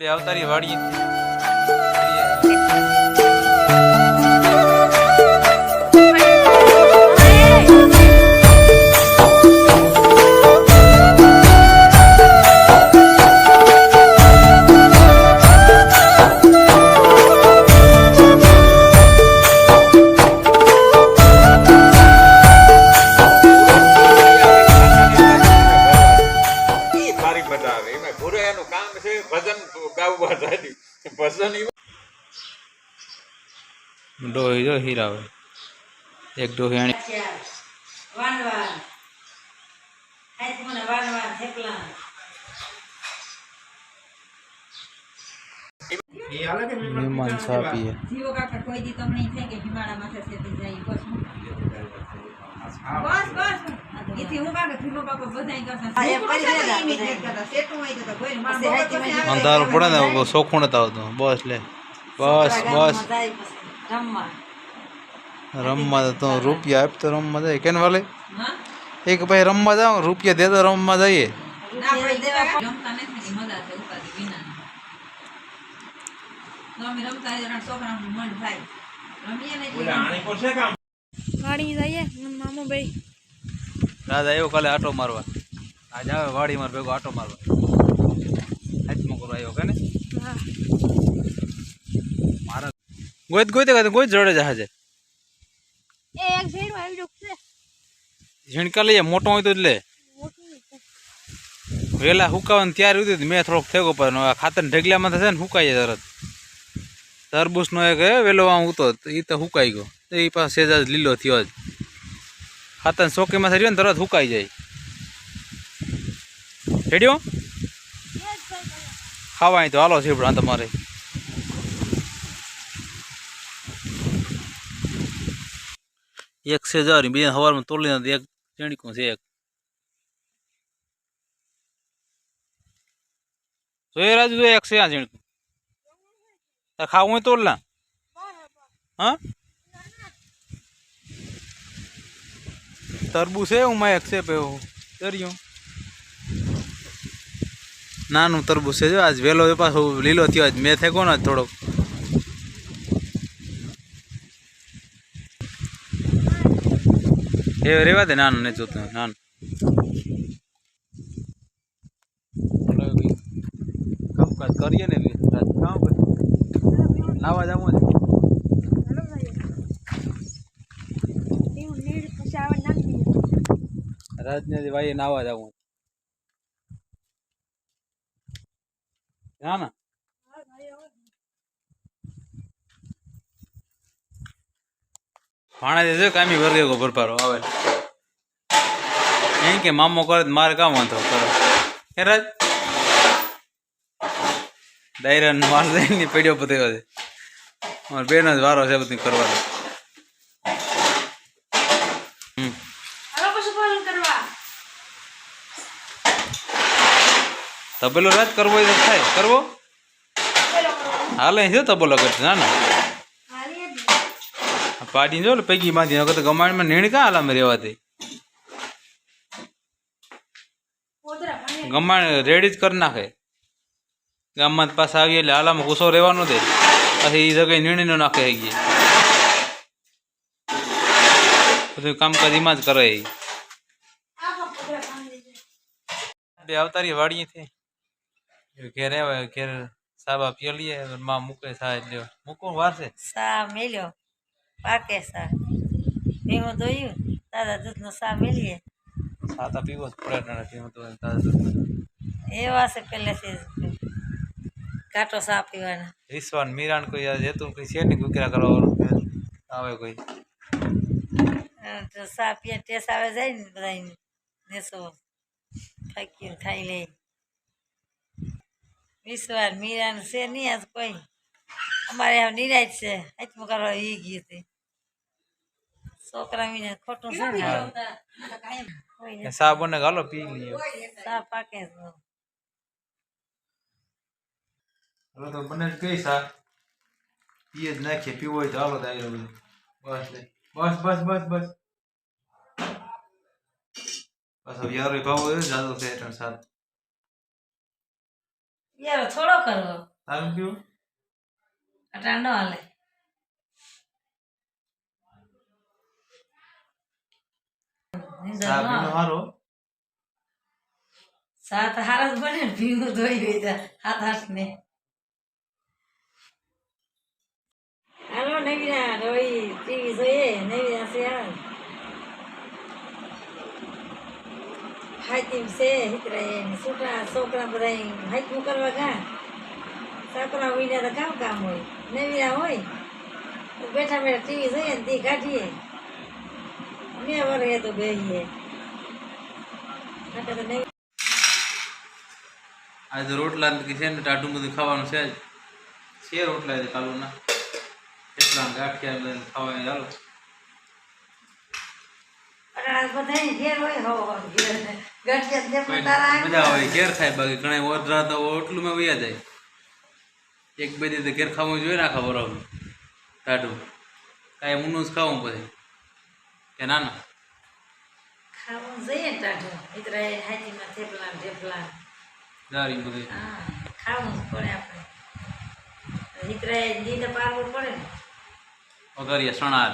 બે અવતારી વાડી ડોહી જો હીરા હોય એક ડોહી આણી વાનવાન હાથ મને વાનવાન થેપલા મહેમાન ચા પીએ જીવો કાકા કોઈ દી તમને ઈ થાય કે હિમાળા માથે સેટી જાય બસ હું. બસ બસ એથી હું કાકા ધીમો બાપા બધાય કરતા હા, એમ હું કરી કશા લેતા તો ઈ બધાય. જ કરતા સેટું હોય તો કોઈ મારા પછી બાપા હાથીમાં પાસે આવે અંધારું પડે ને બહુ સોખું નથી આવતું બસ લે બસ બસ રમવા. રમવા તો રૂપિયા આપ તો રમવા જાય કેને વાલે? એક ભાઈ રમવા જાવ રૂપિયા દે તો રમવા જઈએ. ભાઈ વાડી જઈએ. મામુ દાદા આવ્યો કાલે આટો મારવા. આજે આવે વાડી માર ભેગો આટો મારવા. હાથમાં કરવા આવ્યો કે ને હા મારા ગોઈત ગોઈતે ગોઈતે ગોઈત જોડે જહાજે એક માં આવી છે. ઝીણકા લઈએ મોટો હોય તો જ લે. વેલા છે. હુકાવાનું ત્યારે ઉધી મેં થોડોક થેગો હવે ખાતર ઢગલામાં થશે ને હુકાઈ જાય તરત. તરબૂચનો એક હે વેલો આમ ઉતો એ તો હુકાઈ ગયો. તો એ પાસે સેજા જ લીલો થયો જ. ખાતર ચોકીમાં થઈ રહ્યો ને તરત હુકાઈ જાય. રેડિયો ખાવાય તો હાલો સીપડા તમારે એક સેજાર બીજા સવારમાં તોડી નથી એક ચણીકું છે એક. જોઈએ રાજુ જોઈએ એક આ ઝીણકું તારે ખાવું હોય હા? તરબૂચ છે હું એક છે પેવું દરિયો. નાનું તરબૂચ છે આજ વહેલો એ પાછો લીલો થયો મેં થેકો ને થોડોક. એ રેવા દે, નાનું, નહીં જોતું નાનું. કામકાજ કરીએ ને નાવા જવું છે હાલો ભાઈ. એવું નીડ પછી આવે નાખી દઈએ. રાજને ભાઈ નાવા જવું ના ના. ભાણા દેજો કામી વર્ગે કો ભરપારો આવે. એમ કે મામો કરે મારે કામ વાંધો કરો. હે રાજ? ડાયરન માર દઈને પડ્યો પતાવ્યો છે મારે બેનો જ વારો છે બધું કરવાનો. તબેલો રાજ કરવો એ તો થાય. કરવો? હાલે છે તબેલો કરશે? ના ના. જ આ પાડીને જો પૈકી બાંધી વખત ગમાણમાં નીણ કાં આલામ રહેવાતી ગમાણ રેડી જ કરી નાખે. ગામમાં પાછા આવીએ એટલે હાલામાં ગુસ્સો રહેવાનો દે પછી એ જગ્યાએ નીણી નો નાખે ગઈ કામકાજ એમાં જ કરે એ બે અવતારી વાડીએથી ઘેર ઘેર સાબા પીલીએ માં મૂકે સા એટલે મૂકવું વારસે સા મેલ્યો. પાકે સા ભીમું ધોયું તાજા દૂધનો સા મેલીએ સાતા પીવો પડે નથી હું તો તાજા દૂધનો. એવા છે પહેલેથી જ. સા પીવાના. ઈશ્વર મીરાણ કોઈ જતું કોઈ છે ને ગુકરા કરવાનું આવે કોઈ. તો સા પીએ ટેસ આવે જાય ને બધા નેસો ફાક્યું ખાઈ લે. વિશ્વાસ મીરાન છે નહીં આજ કોઈ. અમારે એમ નિરાજ છે. હાથમાં કરવા એ ગયું હતી છોકરા મીને ખોટું છે ને. બને ગાલો પી લઈએ સા પાકે છે. હાલો તો બને કઈ સા? પીએ જ નાખીએ પીવો હોય તો હાલો થાય બધું. બસ બસ બસ બસ બસ. બસ હવે યાર ભાવ જાદો છે ત્રણ સાત. યાર થોડો કરો તમે પીવું અટાણ ન હાલે સાત હારા જ બને ને ભીંગું ધોઈ ગઈ હાથ હાથ ને હાલો નવીના રોઈ ટીવી જોઈએ નવીના છે આવે છે હિતરાય છોકરા છોકરા બધા હાથમું કરવા ગા છોકરા હોય ને કામ કામ હોય નવીના હોય. તો બેઠા બેઠા ટીવી જોઈએ ને તી કાઢીએ. મેં વરે તો બેહીએ. આજે રોટલા છે ને ટાઢું બધું ખાવાનું છે જ. છે રોટલા છે કાલુ ના એટલા ગાંઠિયા બધા ખાવાની ચાલો મજા આવે ઘેર ખાય બાકી ઘણા ઓધરા તો ઓટલું માં વયા જાય. એક બે દી તો ઘેર ખાવું જોઈએ ના ખબર હવે ટાઢું કાંઈ ઊનું જ ખાવું પછી. કે ના ના. ખાવું જોઈએ ટાઢું મિત્રાએ હાથીમાં થેપલા ઢેપલા દારી બધું. ખાવું જ પડે આપણે. દીને પારવું પડે ને. વઘારિયા સણાર.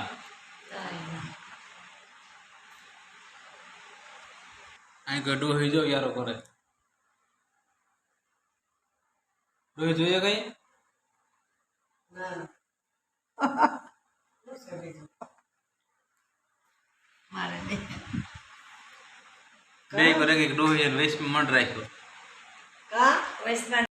અહીં કે ડોહી જો યારો કરે ડોહી જોઈએ કઈ? બે. કરે કે ડોહી વેસ્ટ મણ રાખ્યો વૈષ્ણવ